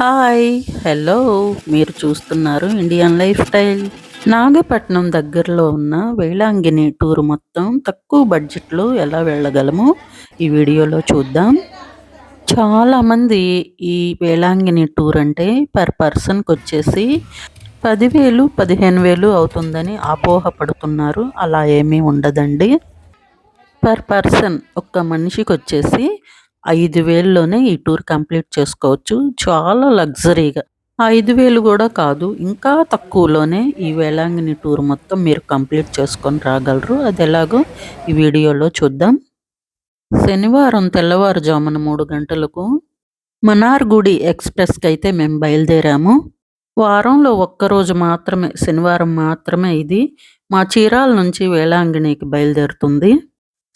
Hi hello. మీరు చూస్తున్నారు Indian life style. Nagapattinam దగ్గరలో ఉన్న వేళాంగిని టూర్ మొత్తం తక్కువ బడ్జెట్లో ఎలా వెళ్ళగలమో ఈ వీడియోలో చూద్దాం. చాలామంది ఈ వేళాంగిని టూర్ అంటే పర్ పర్సన్కి వచ్చేసి పదివేలు పదిహేను వేలు అవుతుందని అపోహపడుతున్నారు అలా ఏమీ ఉండదండి. పర్ పర్సన్ ఒక్క మనిషికి వచ్చేసి ఐదు వేల్లోనే ఈ టూర్ కంప్లీట్ చేసుకోవచ్చు. చాలా లగ్జరీగా. ఐదు వేలు కూడా కాదు ఇంకా తక్కువలోనే ఈ వేలాంగిని టూర్ మొత్తం మీరు కంప్లీట్ చేసుకొని రాగలరు. అది ఎలాగో ఈ వీడియోలో చూద్దాం. శనివారం తెల్లవారుజామున మూడు గంటలకు మనార్గుడి ఎక్స్ప్రెస్కి అయితే మేము బయలుదేరాము. వారంలో ఒక్కరోజు మాత్రమే శనివారం మాత్రమే ఇది మా చీరాల నుంచి వేలాంగిణికి బయలుదేరుతుంది.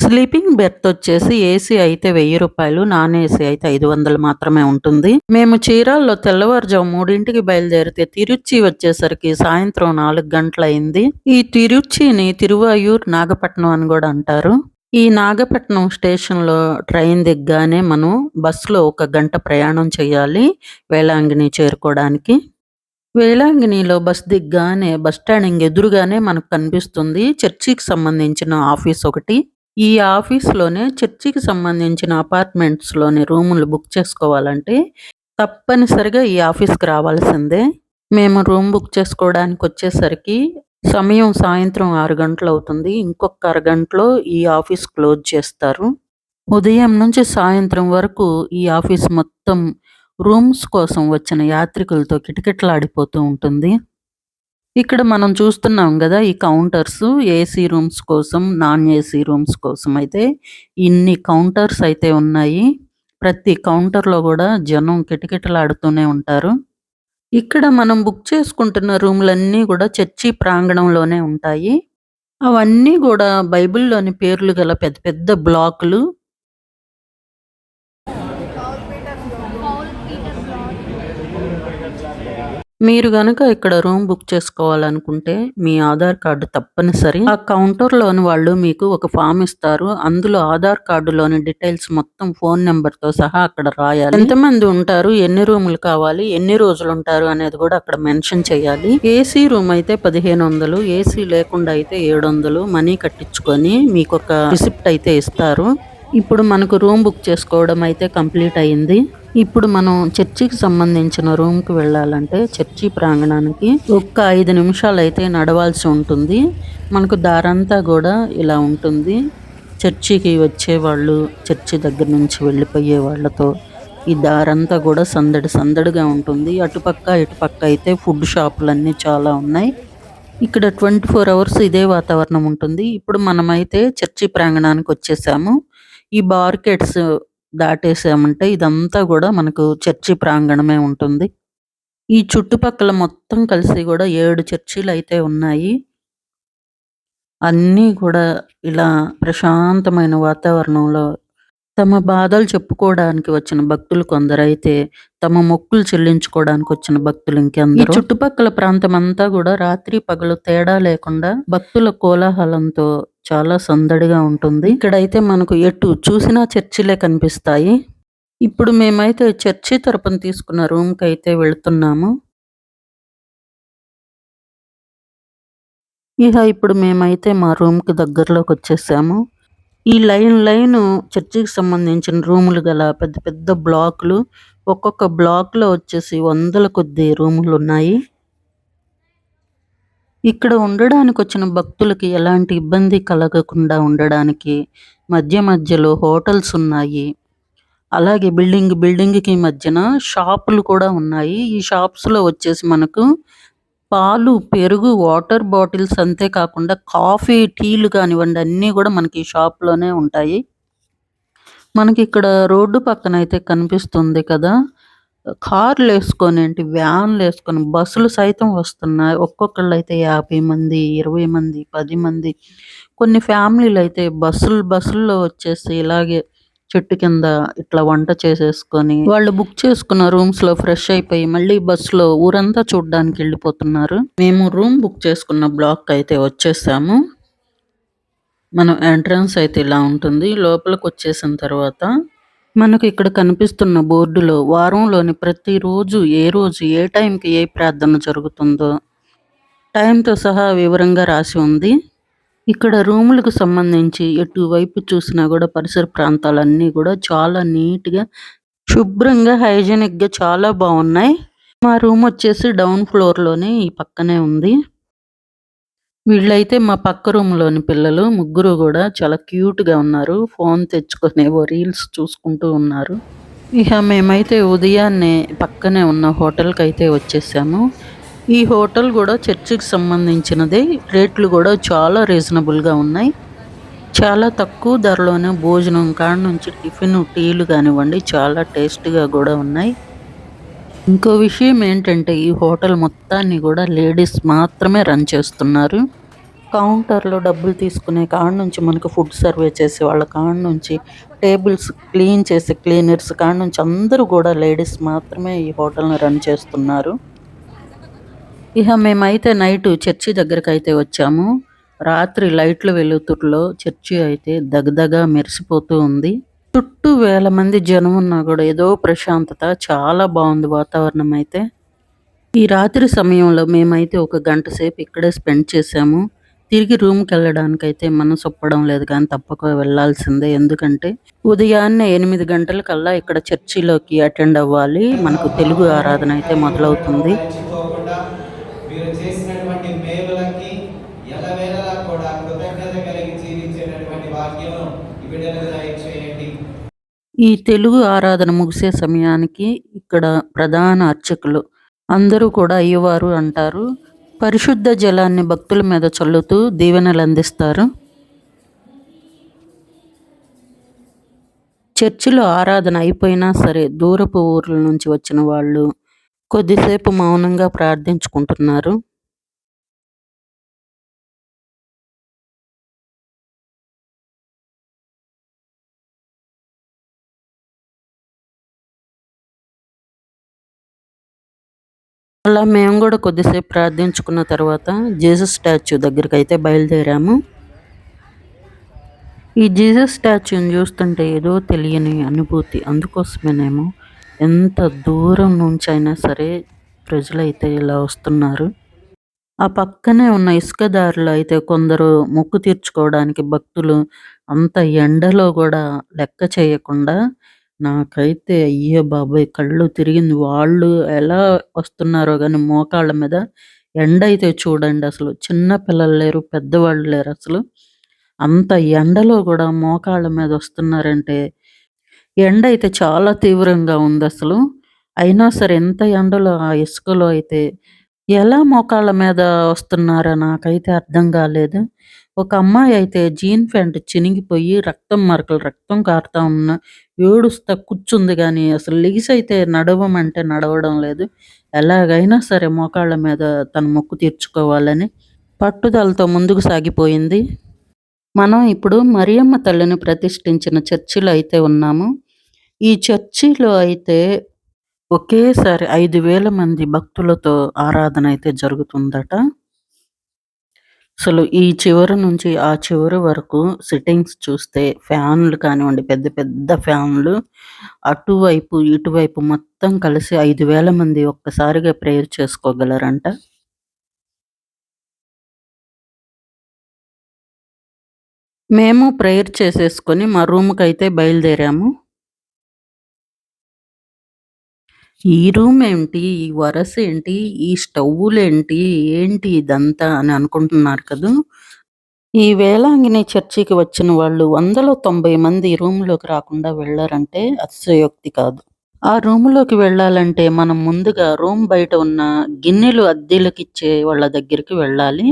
స్లీపింగ్ బెర్త్ వచ్చేసి ఏసీ అయితే వెయ్యి రూపాయలు నాన్ ఏసీ అయితే ఐదు వందలు మాత్రమే ఉంటుంది. మేము చీరాల్లో తెల్లవారుజాము మూడింటికి బయలుదేరితే తిరుచి వచ్చేసరికి సాయంత్రం నాలుగు గంటలైంది. ఈ తిరుచిని తిరువాయూర్ నాగపట్నం అని కూడా అంటారు. ఈ నాగపట్నం స్టేషన్లో ట్రైన్ దిగ్గానే మనం బస్సులో ఒక గంట ప్రయాణం చేయాలి వేలాంగిని చేరుకోవడానికి. వేలాంగిణిలో బస్ దిగ్గానే బస్ స్టాండింగ్ ఎదురుగానే మనకు కనిపిస్తుంది చర్చికి సంబంధించిన ఆఫీస్ ఒకటి. ఈ ఆఫీస్‌లోనే చర్చికి సంబంధించిన అపార్ట్మెంట్స్‌లోని రూములు బుక్ చేసుకోవాలంటే తప్పనిసరిగా ఈ ఆఫీస్‌కి రావాల్సిందే. మేము రూమ్ బుక్ చేసుకోవడానికి వచ్చేసరికి సమయం సాయంత్రం ఆరు గంటలు అవుతుంది ఇంకొక అరగంటలో ఈ ఆఫీస్ క్లోజ్ చేస్తారు. ఉదయం నుంచి సాయంత్రం వరకు ఈ ఆఫీస్ మొత్తం రూమ్స్ కోసం వచ్చిన యాత్రికులతో కిటకిటలాడిపోతూ ఉంటుంది. ఇక్కడ మనం చూస్తున్నాం కదా ఈ కౌంటర్స్ ఏసీ రూమ్స్ కోసం నాన్ ఏసీ రూమ్స్ కోసం అయితే ఇన్ని కౌంటర్స్ అయితే ఉన్నాయి. ప్రతి కౌంటర్లో కూడా జనం కిటకిటలాడుతూనే ఉంటారు. ఇక్కడ మనం బుక్ చేసుకుంటున్న రూమ్లన్నీ కూడా చర్చి ప్రాంగణంలోనే ఉంటాయి. అవన్నీ కూడా బైబిల్లోని పేర్లు గల పెద్ద పెద్ద బ్లాకులు మీరు గనక ఇక్కడ రూమ్ బుక్ చేసుకోవాలనుకుంటే మీ ఆధార్ కార్డు తప్పనిసరి. ఆ కౌంటర్లోని వాళ్ళు మీకు ఒక ఫామ్ ఇస్తారు. అందులో ఆధార్ కార్డులోని డీటెయిల్స్ మొత్తం ఫోన్ నెంబర్తో సహా అక్కడ రాయాలి. ఎంతమంది ఉంటారు? ఎన్ని రూములు కావాలి? ఎన్ని రోజులు ఉంటారు? అనేది కూడా అక్కడ మెన్షన్ చేయాలి. ఏసీ రూమ్ అయితే పదిహేను వందలు ఏసీ లేకుండా అయితే ఏడు వందలు మనీ కట్టించుకొని మీకు ఒక రిసిప్ట్ అయితే ఇస్తారు. ఇప్పుడు మనకు రూమ్ బుక్ చేసుకోవడం అయితే కంప్లీట్ అయింది. ఇప్పుడు మనం చర్చికి సంబంధించిన రూమ్కి వెళ్ళాలంటే చర్చి ప్రాంగణానికి ఒక్క ఐదు నిమిషాలు అయితే నడవాల్సి ఉంటుంది. మనకు దారంతా కూడా ఇలా ఉంటుంది. చర్చికి వచ్చే వాళ్ళు చర్చి దగ్గర నుంచి వెళ్ళిపోయే వాళ్ళతో ఈ దారంతా కూడా సందడి సందడిగా ఉంటుంది. అటుపక్క ఇటుపక్క అయితే ఫుడ్ షాపులన్నీ చాలా ఉన్నాయి. ఇక్కడ ట్వంటీ ఫోర్ అవర్స్ ఇదే వాతావరణం ఉంటుంది. ఇప్పుడు మనమైతే చర్చి ప్రాంగణానికి వచ్చేసాము. ఈ బార్కెట్స్ దాటేసామంటే ఇదంతా కూడా మనకు చర్చి ప్రాంగణమే ఉంటుంది. ఈ చుట్టుపక్కల మొత్తం కలిసి కూడా ఏడు చర్చిలు అయితే ఉన్నాయి. అన్నీ కూడా ఇలా ప్రశాంతమైన వాతావరణంలో తమ బాధలు చెప్పుకోవడానికి వచ్చిన భక్తులు కొందరైతే, తమ మొక్కులు చెల్లించుకోవడానికి వచ్చిన భక్తులు ఇంకెందరో. చుట్టుపక్కల ప్రాంతం అంతా కూడా రాత్రి పగలు తేడా లేకుండా భక్తుల కోలాహలంతో చాలా సందడిగా ఉంటుంది. ఇక్కడైతే మనకు ఎటు చూసినా చర్చిలే కనిపిస్తాయి. ఇప్పుడు మేమైతే చర్చి తరపున తీసుకున్న రూమ్‌కి అయితే వెళ్తున్నాము. ఇహ ఇప్పుడు మేమైతే మా రూమ్‌కి దగ్గరలోకి వచ్చేసాము. ఈ లైన్ లైన్ చర్చికి సంబంధించిన రూములు గల పెద్ద పెద్ద బ్లాక్లు ఒక్కొక్క బ్లాక్‌లో వచ్చేసి వందల కొద్ది రూములు ఉన్నాయి. ఇక్కడ ఉండడానికి వచ్చిన భక్తులకి ఎలాంటి ఇబ్బంది కలగకుండా ఉండడానికి మధ్య మధ్యలో హోటల్స్ ఉన్నాయి. అలాగే బిల్డింగ్ బిల్డింగ్‌కి మధ్యన షాపులు కూడా ఉన్నాయి. ఈ షాప్స్‌లో వచ్చేసి మనకు పాలు, పెరుగు, వాటర్ బాటిల్స్ అంతే కాకుండా కాఫీ, టీలు కానివ్వండి అన్నీ కూడా మనకి ఈ షాప్‌లోనే ఉంటాయి. మనకి ఇక్కడ రోడ్డు పక్కన అయితే కనిపిస్తుంది కదా! కార్లు వేసుకొని ఏంటి వ్యాన్లు వేసుకొని బస్సులు సైతం వస్తున్నాయి. ఒక్కొక్కళ్ళ అయితే యాభై మంది, 20 మంది, పది మంది కొన్ని ఫ్యామిలీలైతే బస్సులు బస్సుల్లో వచ్చేసి ఇలాగే చెట్టు కింద ఇట్లా వంట చేసేసుకొని వాళ్ళు బుక్ చేసుకున్న రూమ్స్లో ఫ్రెష్ అయిపోయి మళ్ళీ బస్సులో ఊరంతా చూడ్డానికి వెళ్ళిపోతున్నారు. మేము రూమ్ బుక్ చేసుకున్న బ్లాక్ అయితే వచ్చేసాము. మనం ఎంట్రన్స్ అయితే ఇలా ఉంటుంది. లోపలికి వచ్చేసిన తర్వాత మనకు ఇక్కడ కనిపిస్తున్న బోర్డులో వారంలోని ప్రతిరోజు ఏ రోజు ఏ టైంకి ఏ ప్రార్థన జరుగుతుందో టైంతో సహా వివరంగా రాసి ఉంది. ఇక్కడ రూములకు సంబంధించి ఎటువైపు చూసినా కూడా పరిసర ప్రాంతాలన్నీ కూడా చాలా నీట్గా శుభ్రంగా హైజీనిక్గా చాలా బాగున్నాయి. మా రూమ్ వచ్చేసి డౌన్ ఫ్లోర్లోనే ఈ పక్కనే ఉంది. వీళ్ళైతే మా పక్క రూమ్లోని పిల్లలు ముగ్గురు కూడా చాలా క్యూట్గా ఉన్నారు. ఫోన్ తెచ్చుకునేవో రీల్స్ చూసుకుంటూ ఉన్నారు. ఇక మేమైతే ఉదయాన్నే పక్కనే ఉన్న హోటల్కి అయితే వచ్చేసాము. ఈ హోటల్ కూడా చర్చికి సంబంధించినదే. రేట్లు కూడా చాలా రీజనబుల్గా ఉన్నాయి. చాలా తక్కువ ధరలోనే భోజనం కాడ నుంచి టిఫిన్ టీలు కానివ్వండి చాలా టేస్ట్గా కూడా ఉన్నాయి. ఇంకో విషయం ఏంటంటే ఈ హోటల్ మొత్తాన్ని కూడా లేడీస్ మాత్రమే రన్ చేస్తున్నారు. కౌంటర్లో డబ్బులు తీసుకునే కాడ నుంచి మనకు ఫుడ్ సర్వే చేసే వాళ్ళ కాడ నుంచి టేబుల్స్ క్లీన్ చేసే క్లీనర్స్ కాడ నుంచి అందరూ కూడా లేడీస్ మాత్రమే ఈ హోటల్ని రన్ చేస్తున్నారు. ఇక మేమైతే నైట్ చర్చి దగ్గరకు అయితే వచ్చాము. రాత్రి లైట్ల వెలుతురులో చర్చి అయితే దగదగా మెరిసిపోతూ ఉంది. చుట్టూ వేల మంది జనం ఉన్నా కూడా ఏదో ప్రశాంతత చాలా బాగుంది వాతావరణం అయితే. ఈ రాత్రి సమయంలో మేమైతే ఒక గంట సేపు ఇక్కడే స్పెండ్ చేసాము తిరిగి రూమ్కి వెళ్ళడానికి అయితే మనసు ఒప్పడం లేదు కానీ తప్పక వెళ్ళాల్సిందే ఎందుకంటే ఉదయాన్నే ఎనిమిది గంటలకల్లా ఇక్కడ చర్చిలోకి అటెండ్ అవ్వాలి. మనకు తెలుగు ఆరాధన అయితే మొదలవుతుంది. ఈ తెలుగు ఆరాధన ముగిసే సమయానికి ఇక్కడ ప్రధాన అర్చకులు అందరూ కూడా అయ్యవారు అంటారు. పరిశుద్ధ జలాన్ని భక్తుల మీద చల్లుతూ దీవెనలు అందిస్తారు. చర్చిలో ఆరాధన అయిపోయినా సరే దూరపు ఊర్ల నుంచి వచ్చిన వాళ్ళు కొద్దిసేపు మౌనంగా ప్రార్థించుకుంటున్నారు. అలా మేము కూడా కొద్దిసేపు ప్రార్థించుకున్న తర్వాత జీసస్ స్టాచ్యూ దగ్గరికి అయితే బయలుదేరాము. ఈ జీసస్ స్టాచ్యూని చూస్తుంటే ఏదో తెలియని అనుభూతి. అందుకోసమేనేమో ఎంత దూరం నుంచి అయినా సరే ప్రజలైతే ఇలా వస్తున్నారు. ఆ పక్కనే ఉన్న ఇసుక దారిలో అయితే కొందరు మొక్కు తీర్చుకోవడానికి భక్తులు అంత ఎండలో కూడా లెక్క చేయకుండా నాకైతే అయ్యో బాబోయ్! కళ్ళు తిరిగింది. వాళ్ళు ఎలా వస్తున్నారో కానీ మోకాళ్ళ మీద ఎండ అయితే చూడండి అసలు. చిన్న పిల్లలు లేరు పెద్దవాళ్ళు లేరు అసలు. అంత ఎండలో కూడా మోకాళ్ళ మీద వస్తున్నారంటే ఎండ అయితే చాలా తీవ్రంగా ఉంది అసలు. అయినా సరే ఎంత ఎండలో ఆ ఇసుకలో అయితే ఎలా మోకాళ్ళ మీద వస్తున్నారో నాకైతే అర్థం కాలేదు. ఒక అమ్మాయి అయితే జీన్ ప్యాంట్ చినిగిపోయి రక్తం మరకలు రక్తం కారుతా ఉన్న ఏడుస్తా కూర్చుంది కానీ అసలు లెగిసి అయితే నడవమంటే నడవడం లేదు. ఎలాగైనా సరే మోకాళ్ళ మీద తన మొక్కు తీర్చుకోవాలని పట్టుదలతో ముందుకు సాగిపోయింది. మనం ఇప్పుడు మరియమ్మ తల్లిని ప్రతిష్ఠించిన చర్చిలో అయితే ఉన్నాము. ఈ చర్చిలో అయితే ఒకేసారి ఐదు వేల మంది భక్తులతో ఆరాధన అయితే జరుగుతుందట. అసలు ఈ చివరి నుంచి ఆ చివరి వరకు సిట్టింగ్స్ చూస్తే ఫ్యాన్లు కానివ్వండి పెద్ద పెద్ద ఫ్యాన్లు అటువైపు ఇటువైపు మొత్తం కలిసి ఐదు వేల మంది ఒక్కసారిగా ప్రేయర్ చేసుకోగలరంట? మేము ప్రేయర్ చేసేసుకొని మా రూమ్కి అయితే బయలుదేరాము. ఈ రూమ్ ఏంటి? ఈ వరస ఏంటి? ఈ స్టవ్వులు ఏంటి? ఏంటి ఇదంతా అని అనుకుంటున్నారు కదా? ఈ వేలాంగిని చర్చికి వచ్చిన వాళ్ళు వందలో తొంభై మంది ఈ రూమ్లోకి రాకుండా వెళ్ళారంటే అతిశయోక్తి కాదు. ఆ రూములోకి వెళ్ళాలంటే మనం ముందుగా రూమ్ బయట ఉన్న గిన్నెలు అద్దెలకు ఇచ్చే వాళ్ళ దగ్గరికి వెళ్ళాలి.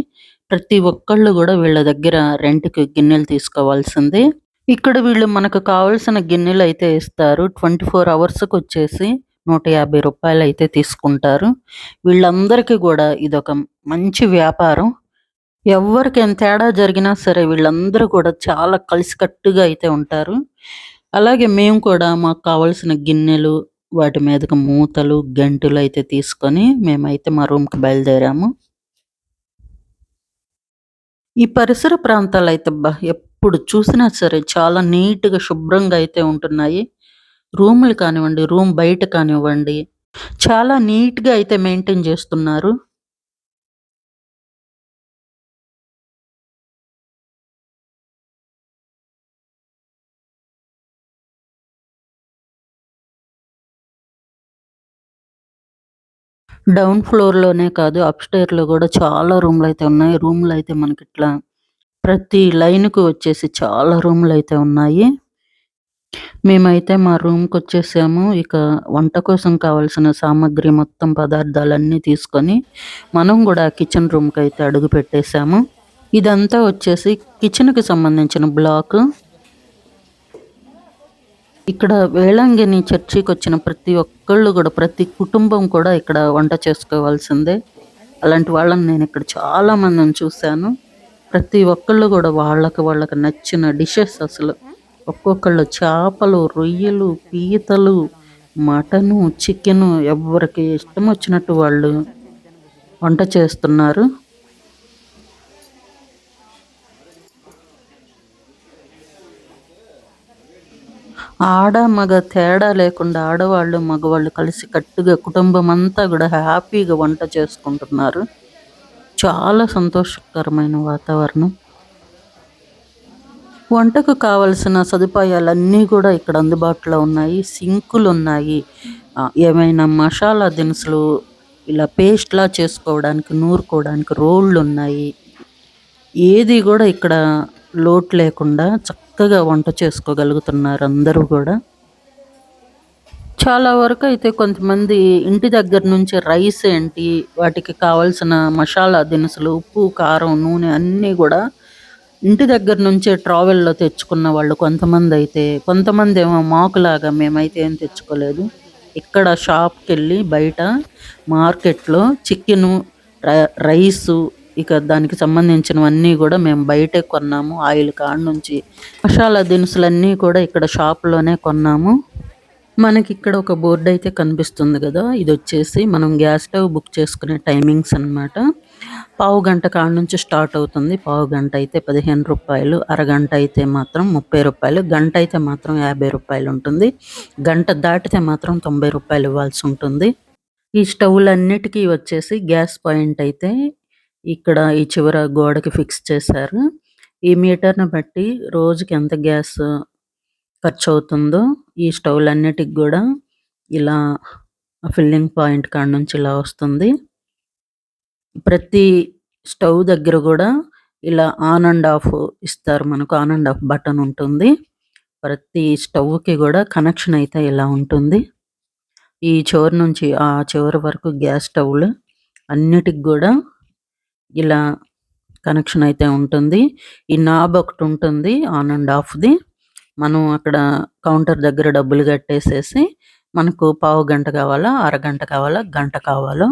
ప్రతి ఒక్కళ్ళు కూడా వీళ్ళ దగ్గర రెంట్కి గిన్నెలు తీసుకోవాల్సిందే. ఇక్కడ వీళ్ళు మనకు కావాల్సిన గిన్నెలు అయితే ఇస్తారు. ట్వంటీ ఫోర్ అవర్స్కి వచ్చేసి నూట యాభై రూపాయలు అయితే తీసుకుంటారు. వీళ్ళందరికీ కూడా ఇదొక మంచి వ్యాపారం. ఎవరికి ఎంత తేడా జరిగినా సరే వీళ్ళందరూ కూడా చాలా కలిసికట్టుగా అయితే ఉంటారు. అలాగే మేము కూడా మాకు కావాల్సిన గిన్నెలు వాటి మీదకి మూతలు గంటులు అయితే తీసుకొని మేమైతే మా రూమ్కి బయలుదేరాము. ఈ పరిసర ప్రాంతాలు అయితే ఎప్పుడు చూసినా సరే చాలా నీట్గా శుభ్రంగా అయితే ఉంటున్నాయి. రూములు కానివ్వండి, రూమ్ బయట కానివ్వండి, చాలా నీట్‌గా అయితే మెయింటైన్ చేస్తున్నారు. డౌన్ ఫ్లోర్‌లోనే కాదు అప్స్టేర్లో కూడా చాలా రూమ్‌లయితే ఉన్నాయి. రూమ్‌లయితే మనకిట్లా ప్రతి లైన్‌కు వచ్చేసి చాలా రూమ్‌లయితే ఉన్నాయి. మేమైతే మా రూమ్‌కొచ్చేసాము. ఇక వంట కోసం కావాల్సిన సామాగ్రి మొత్తం పదార్థాలన్నీ తీసుకొని, మనం కూడా కిచెన్ రూమ్‌కైతే అడుగు పెట్టేసాము. ఇదంతా వచ్చేసి కిచెన్‌కి సంబంధించిన బ్లాకు. ఇక్కడ వేళంగిని చర్చికొచ్చిన ప్రతి ఒక్కళ్ళు కూడా ప్రతి కుటుంబం కూడా ఇక్కడ వంట చేసుకోవాల్సిందే. అలాంటి వాళ్ళని నేనిక్కడ చాలా మందిని చూశాను ప్రతి ఒక్కళ్ళు కూడా వాళ్ళకి వాళ్ళకి నచ్చిన డిషెస్ అసలు. ఒక్కొక్కళ్ళు చేపలు, రొయ్యలు, పీతలు, మటను, చికెను ఎవ్వరికి ఇష్టమొచ్చినట్టు వాళ్ళు వంట చేస్తున్నారు. ఆడ, మగ తేడా లేకుండా ఆడవాళ్ళు, మగవాళ్ళు కలిసి కట్టుగా కుటుంబం అంతా కూడా హ్యాపీగా వంట చేసుకుంటున్నారు. చాలా సంతోషకరమైన వాతావరణం. వంటకు కావాల్సిన సదుపాయాలన్నీ కూడా ఇక్కడ అందుబాటులో ఉన్నాయి. సింకులు ఉన్నాయి. ఏమైనా మసాలా దినుసులు ఇలా పేస్ట్‌లా చేసుకోవడానికి, నూరుకోవడానికి రోళ్ళు ఉన్నాయి. ఏది కూడా ఇక్కడ లోటు లేకుండా చక్కగా వంట చేసుకోగలుగుతున్నారు అందరూ కూడా. చాలా వరకు అయితే కొంతమంది ఇంటి దగ్గర నుంచి రైస్ ఏంటి, వాటికి కావాల్సిన మసాలా దినుసులు, ఉప్పు, కారం, నూనె అన్నీ కూడా ఇంటి దగ్గర నుంచే ట్రావెల్‌లో తెచ్చుకున్న వాళ్ళు కొంతమంది అయితే కొంతమందేమో మాకులాగా మేమైతే ఏం తెచ్చుకోలేదు. ఇక్కడ షాప్కి వెళ్ళి బయట మార్కెట్‌లో చికెను, రైసు ఇక దానికి సంబంధించినవన్నీ కూడా మేము బయటే కొన్నాము. ఆయిల్ కాడ నుంచి మసాలా దినుసులన్నీ కూడా ఇక్కడ షాప్‌లోనే కొన్నాము. మనకి ఇక్కడ ఒక బోర్డు అయితే కనిపిస్తుంది కదా ఇది వచ్చేసి మనం గ్యాస్ స్టవ్ బుక్ చేసుకునే టైమింగ్స్ పావు గంట కాడ నుంచి స్టార్ట్ అవుతుంది. పావు గంట అయితే పదిహేను రూపాయలు అరగంట అయితే మాత్రం ముప్పై రూపాయలు గంట అయితే మాత్రం యాభై రూపాయలు ఉంటుంది. గంట దాటితే మాత్రం తొంభై రూపాయలు ఇవ్వాల్సి ఉంటుంది ఈ స్టవ్లన్నిటికీ వచ్చేసి గ్యాస్ పాయింట్ అయితే ఇక్కడ ఈ చివర గోడకి ఫిక్స్ చేశారు. ఈ మీటర్‌ని బట్టి రోజుకి ఎంత గ్యాస్ ఖర్చు అవుతుందో ఈ స్టవ్‌లన్నిటికి కూడా ఇలా ఫిల్లింగ్ పాయింట్ కాడ నుంచి ఇలా వస్తుంది. ప్రతి స్టవ్ దగ్గర కూడా ఇలా ఆన్ అండ్ ఆఫ్ ఇస్తారు మనకు. ఆన్ అండ్ ఆఫ్ బటన్ ఉంటుంది. ప్రతి స్టవ్‌కి కూడా కనెక్షన్ అయితే ఇలా ఉంటుంది. ఈ చివరి నుంచి ఆ చివరి వరకు గ్యాస్ స్టవ్‌లు అన్నిటికి కూడా ఇలా కనెక్షన్ అయితే ఉంటుంది. ఈ నాబ్ ఒకటి ఉంటుంది ఆన్ అండ్ ఆఫ్‌ది. మనం అక్కడ కౌంటర్ దగ్గర డబ్బులు కట్టేసేసి, మనకు పావు గంట కావాలా, అరగంట కావాలా, గంట కావాలో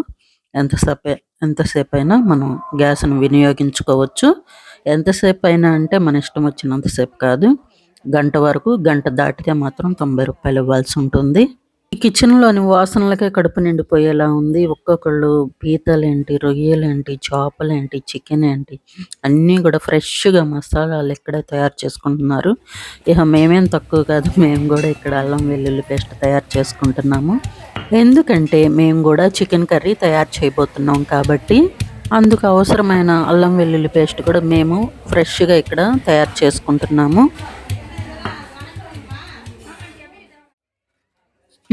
ఎంతసేపే ఎంతసేపైనా మనం గ్యాస్‌ను వినియోగించుకోవచ్చు. ఎంతసేపైనా అంటే మన ఇష్టం వచ్చినంత సేపు కాదు. గంట వరకు, గంట దాటితే మాత్రం తొంభై రూపాయలు ఇవ్వాల్సి ఉంటుంది ఈ కిచెన్‌లోని వాసనలకే కడుపు నిండిపోయేలా ఉంది. ఒక్కొక్కళ్ళు పీతలేంటి, రొయ్యలేంటి, చేపలేంటి, చికెన్ ఏంటి అన్నీ కూడా ఫ్రెష్‌గా మసాలాలు ఇక్కడే తయారు చేసుకుంటున్నారు. ఇహ మేమేం తక్కువ కాదు. మేము కూడా ఇక్కడ అల్లం వెల్లుల్లి పేస్ట్ తయారు చేసుకుంటున్నాము. ఎందుకంటే మేము కూడా చికెన్ కర్రీ తయారు చేయబోతున్నాం కాబట్టి, అందుకు అవసరమైన అల్లం వెల్లుల్లి పేస్ట్ కూడా మేము ఫ్రెష్‌గా ఇక్కడ తయారు చేసుకుంటున్నాము.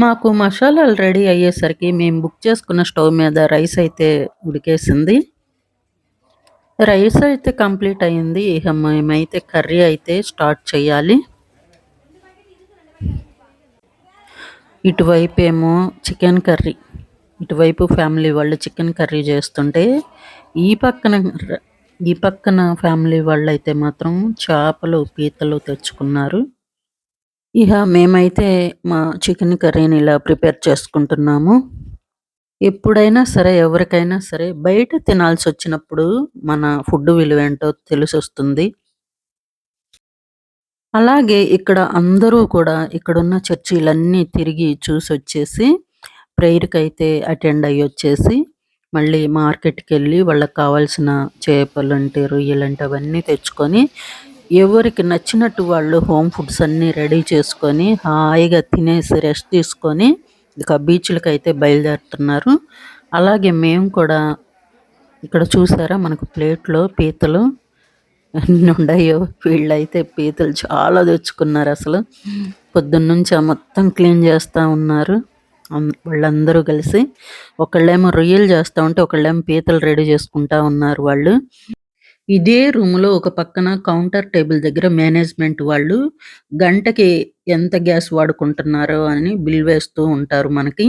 మాకు మసాలాలు రెడీ అయ్యేసరికి మేము బుక్ చేసుకున్న స్టవ్ మీద రైస్ అయితే ఉడికేసింది. రైస్ అయితే కంప్లీట్ అయింది. ఇక మేమైతే కర్రీ అయితే స్టార్ట్ చేయాలి. ఇటువైపు ఏమో చికెన్ కర్రీ. ఇటువైపు ఫ్యామిలీ వాళ్ళు చికెన్ కర్రీ చేస్తుంటే, ఈ పక్కన ఈ పక్కన ఫ్యామిలీ వాళ్ళు అయితే మాత్రం చేపలు, పీతలు తెచ్చుకున్నారు. ఇహ మేమైతే మా చికెన్ కర్రీని ఇలా ప్రిపేర్ చేసుకుంటున్నాము. ఎప్పుడైనా సరే, ఎవరికైనా సరే బయట తినాల్సి వచ్చినప్పుడు మన ఫుడ్ విలువ ఏంటో తెలిసి వస్తుంది అలాగే ఇక్కడ అందరూ కూడా ఇక్కడున్న చర్చిలన్నీ తిరిగి చూసి వచ్చేసి ప్రేయర్కి అయితే అటెండ్ అయ్యి వచ్చేసి మళ్ళీ మార్కెట్‌కెళ్ళి వాళ్ళకి కావాల్సిన చేపలంటే, రొయ్యలంటే అవన్నీ తెచ్చుకొని, ఎవరికి నచ్చినట్టు వాళ్ళు హోమ్ ఫుడ్స్ అన్నీ రెడీ చేసుకొని హాయిగా తినేసి రెస్ట్ తీసుకొని ఇక బీచ్లకి అయితే బయలుదేరుతున్నారు. అలాగే మేము కూడా ఇక్కడ చూసారా మనకు ప్లేట్లో పీతలు ఎన్ని ఉన్నాయో వీళ్ళైతే పీతలు చాలా తెచ్చుకున్నారు అసలు. పొద్దున్నుంచి ఆ మొత్తం క్లీన్ చేస్తూ ఉన్నారు. అం- వాళ్ళందరూ కలిసి ఒకళ్ళేమో రొయ్యలు చేస్తూ ఉంటే ఒకళ్ళేమో పీతలు రెడీ చేసుకుంటా ఉన్నారు వాళ్ళు. ఇదే రూమ్లో ఒక పక్కన కౌంటర్ టేబుల్ దగ్గర మేనేజ్మెంట్ వాళ్ళు గంటకి ఎంత గ్యాస్ వాడుకుంటున్నారో అని బిల్ వేస్తూ ఉంటారు మనకి.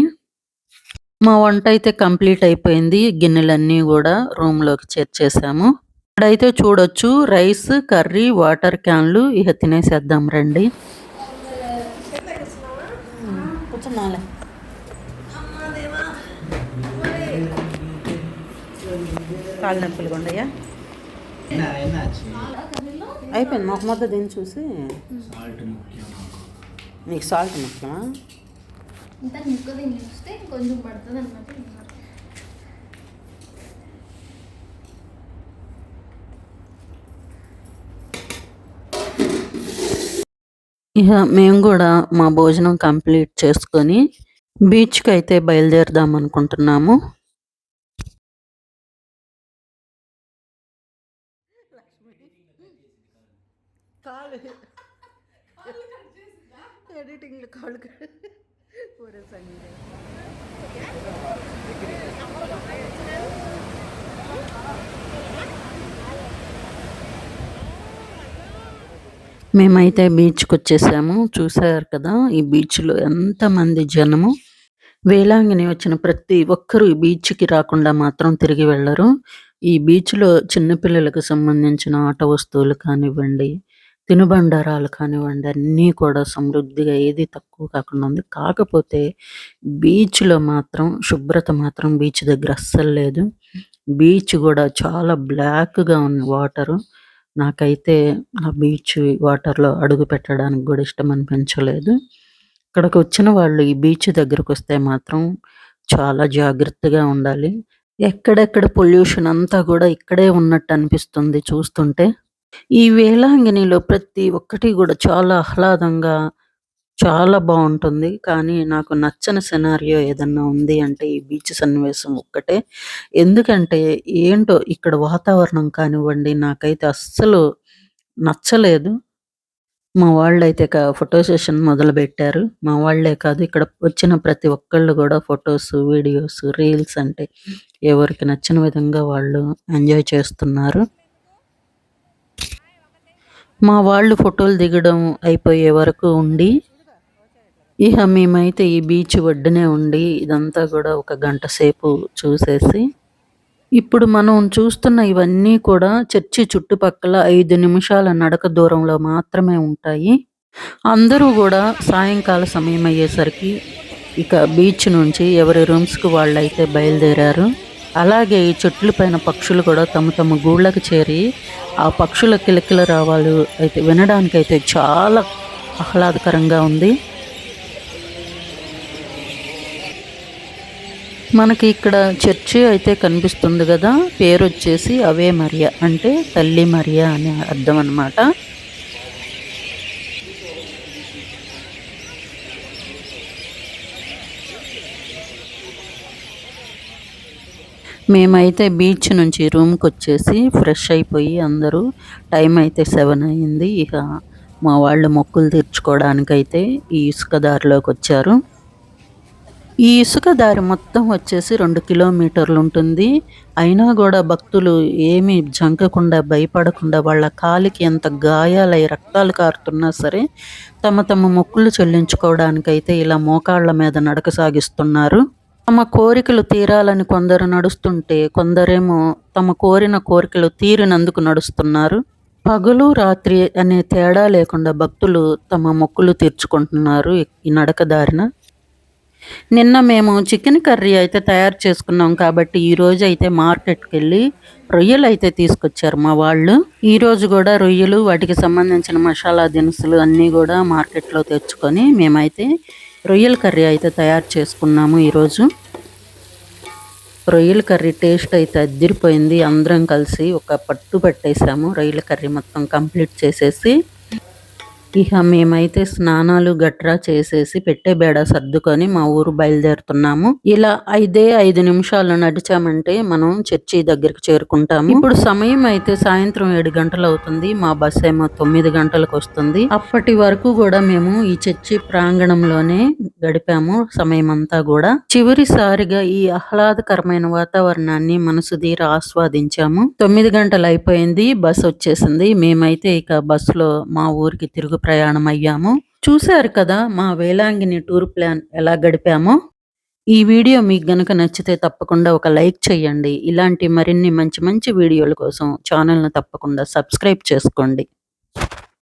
మా వంట అయితే కంప్లీట్ అయిపోయింది. గిన్నెలన్నీ కూడా రూమ్లోకి చేర్చేసాము ఇక్కడైతే చూడొచ్చు రైస్ కర్రీ వాటర్ క్యాన్లు ఇక తినేసేద్దాం రండి. కాళ్ళ నొప్పులు కొండయ్యా అయిపోయింది. మాకు మొత్తం దీన్ని చూసి? నీకు సాల్ట్ ముఖ్యమా? కొంచెం పడుతుంది అనమాట ఇక మేము కూడా మా భోజనం కంప్లీట్ చేసుకొని బీచ్కి అయితే బయలుదేరదాం అనుకుంటున్నాము. మేమైతే బీచ్కి వచ్చేసాము చూసారు కదా ఈ బీచ్లో ఎంతమంది జనము? వేలాంగిని వచ్చిన ప్రతి ఒక్కరూ ఈ బీచ్కి రాకుండా మాత్రం తిరిగి వెళ్ళరు. ఈ బీచ్లో చిన్నపిల్లలకు సంబంధించిన ఆట వస్తువులు కానివ్వండి తినుబండారాలు కానివ్వండి అన్నీ కూడా సమృద్ధిగా ఏది తక్కువ కాకుండా ఉంది కాకపోతే బీచ్లో మాత్రం శుభ్రత మాత్రం బీచ్ దగ్గర అస్సలు లేదు బీచ్ కూడా చాలా బ్లాక్గా ఉంది వాటరు నాకైతే ఆ బీచ్ వాటర్‌లో అడుగు పెట్టడానికి కూడా ఇష్టం అనిపించలేదు. ఇక్కడికి వచ్చిన వాళ్ళు ఈ బీచ్ దగ్గరకు వస్తే మాత్రం చాలా జాగ్రత్తగా ఉండాలి. ఎక్కడెక్కడ పొల్యూషన్ అంతా కూడా ఇక్కడే ఉన్నట్టు అనిపిస్తుంది చూస్తుంటే. ఈ వేలాంగిణిలో ప్రతి ఒక్కటి గూడా చాలా ఆహ్లాదంగా చాలా బావుంటుంది. కానీ నాకు నచ్చని సినారియో ఏదన్నా ఉంది అంటే ఈ బీచ్ సన్నివేశం ఒక్కటే. ఎందుకంటే ఏంటో ఇక్కడ వాతావరణం కానివ్వండి నాకైతే అస్సలు నచ్చలేదు. మా వాళ్ళైతే ఇక ఫోటో సెషన్ మొదలుపెట్టారు. మా వాళ్ళే కాదు ఇక్కడ వచ్చిన ప్రతి ఒక్కళ్ళు గూడా ఫోటోస్, వీడియోస్, రీల్స్ అంటే ఎవరికి నచ్చిన విధంగా వాళ్ళు ఎంజాయ్ చేస్తున్నారు. మా వాళ్ళు ఫోటోలు దిగడం అయిపోయే వరకు ఉండి ఇక మేమైతే ఈ బీచ్ ఒడ్డునే ఉండి ఇదంతా కూడా ఒక గంట సేపు చూసేసి ఇప్పుడు మనం చూస్తున్న ఇవన్నీ కూడా చర్చి చుట్టుపక్కల ఐదు నిమిషాల నడక దూరంలో మాత్రమే ఉంటాయి. అందరూ కూడా సాయంకాల సమయం అయ్యేసరికి ఇక బీచ్ నుంచి ఎవరి రూమ్స్‌కి వాళ్ళైతే బయలుదేరారు. అలాగే ఈ చెట్ల పైన పక్షులు కూడా తమ తమ గూళ్ళకు చేరి ఆ పక్షుల కిలకిల రావాలు అయితే వినడానికైతే చాలా ఆహ్లాదకరంగా ఉంది. మనకి ఇక్కడ చర్చి అయితే కనిపిస్తుంది గదా! పేరొచ్చేసి అవే మరియా అంటే తల్లి మరియా అని అర్థం అన్నమాట. మేమైతే బీచ్ నుంచి రూమ్కి వచ్చేసి ఫ్రెష్ అయిపోయి అందరూ టైం అయితే సెవెన్ అయింది. ఇక మా వాళ్ళు మొక్కులు తీర్చుకోవడానికైతే ఈ ఇసుక దారిలోకి వచ్చారు ఈ ఇసుక దారి మొత్తం వచ్చేసి రెండు కిలోమీటర్లు ఉంటుంది. అయినా కూడా భక్తులు ఏమీ జంకకుండా, భయపడకుండా వాళ్ళ కాలికి ఎంత గాయాలై రక్తాలు కారుతున్నా సరే తమ తమ మొక్కులు చెల్లించుకోవడానికైతే ఇలా మోకాళ్ళ మీద నడక సాగిస్తున్నారు. తమ కోరికలు తీరాలని కొందరు నడుస్తుంటే కొందరేమో తమ కోరిన కోరికలు తీరినందుకు నడుస్తున్నారు. పగలు, రాత్రి అనే తేడా లేకుండా భక్తులు తమ మొక్కులు తీర్చుకుంటున్నారు ఈ నడక దారిన. నిన్న మేము చికెన్ కర్రీ అయితే తయారు చేసుకున్నాం కాబట్టి ఈరోజు అయితే మార్కెట్‌కెళ్ళి అయితే తీసుకొచ్చారు మా వాళ్ళు. ఈరోజు కూడా రొయ్యలు వాటికి సంబంధించిన మసాలా దినుసులు అన్నీ కూడా మార్కెట్‌లో తెచ్చుకొని మేమైతే రొయ్యల కర్రీ అయితే తయారు చేసుకున్నాము ఈరోజు. రొయ్యల కర్రీ టేస్ట్ అయితే అద్దిరిపోయింది అందరం కలిసి ఒక పట్టు పట్టేసాము రొయ్యల కర్రీ మొత్తం కంప్లీట్ చేసేసి ఇక మేమైతే స్నానాలు గట్రా చేసేసి పెట్టే బేడ సర్దుకొని మా ఊరు బయలుదేరుతున్నాము. ఇలా ఐదే ఐదు నిమిషాలు నడిచామంటే మనం చర్చి దగ్గరికి చేరుకుంటాము. ఇప్పుడు సమయం అయితే సాయంత్రం ఏడు గంటలు అవుతుంది. మా బస్ ఏమో తొమ్మిది గంటలకు వస్తుంది. అప్పటి వరకు కూడా మేము ఈ చర్చి ప్రాంగణంలోనే గడిపాము సమయం అంతా కూడా. చివరిసారిగా ఈ ఆహ్లాదకరమైన వాతావరణాన్ని మనసు తీర ఆస్వాదించాము. తొమ్మిది గంటలు అయిపోయింది బస్ వచ్చేసింది. మేమైతే ఇక బస్సులో మా ఊరికి తిరుగు ప్రయాణం అయ్యాము చూశారు కదా మా వేలాంగిని టూర్ ప్లాన్ ఎలా గడిపామో? ఈ వీడియో మీకు గనక నచ్చితే తప్పకుండా ఒక లైక్ చేయండి. ఇలాంటి మరిన్ని మంచి మంచి వీడియోల కోసం ఛానల్ను తప్పకుండా సబ్స్క్రైబ్ చేసుకోండి.